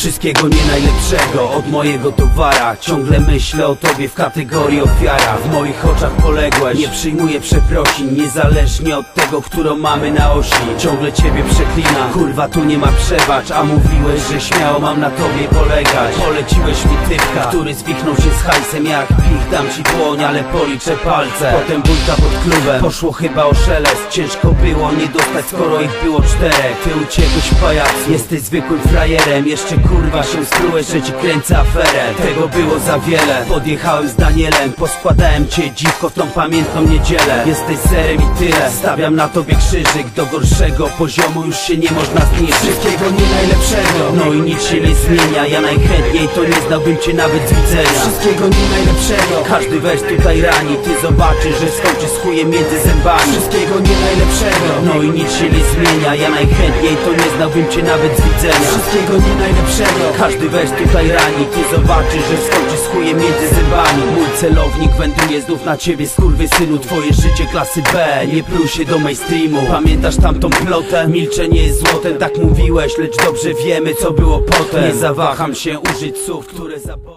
Wszystkiego nie najlepszego. Od mojego towara Ciągle myślę o tobie w kategorii ofiara. W moich oczach poległeś Nie przyjmuję przeprosin Niezależnie od tego, którą mamy na osi. Ciągle ciebie przeklina Kurwa tu nie ma przebacz. A mówiłeś, że śmiało mam na tobie polegać. Poleciłeś mi typka Który zwichnął się z hajsem jak pich. Dam ci dłoń, ale policzę palce. Potem bójka pod klubem Poszło chyba o szelest. Ciężko było nie dostać, skoro ich było czterech. Ty uciekłeś pajac Jesteś zwykłym frajerem Jeszcze kurwa się strułeś, że ci kręcę aferę. Tego było za wiele. Podjechałem z Danielem Poskładałem cię dziwko w tą pamiętną niedzielę. Jesteś serem i tyle. Stawiam na tobie krzyżyk. Do gorszego poziomu już się nie można zniszczyć Wszystkiego nie najlepszego. No i nic się nie zmienia. Ja najchętniej to nie znałbym cię nawet z widzenia. Wszystkiego nie najlepszego. Każdy wers tutaj rani. Ty zobaczysz, że skończy z chujem między zębami. Wszystkiego nie najlepszego. No i nic się nie zmienia. Ja najchętniej to nie znałbym cię nawet z widzenia. Wszystkiego nie najlepszego Każdy wers tutaj rani Ty zobaczysz, że skończy z chujem między zębami. Mój celownik wędruje znów na ciebie synu Twoje życie klasy B Nie pluj się do mainstreamu. Pamiętasz tamtą plotę? Milczenie jest złotem Tak mówiłeś, lecz dobrze wiemy co było potem. Nie zawaham się użyć słów, które zapo...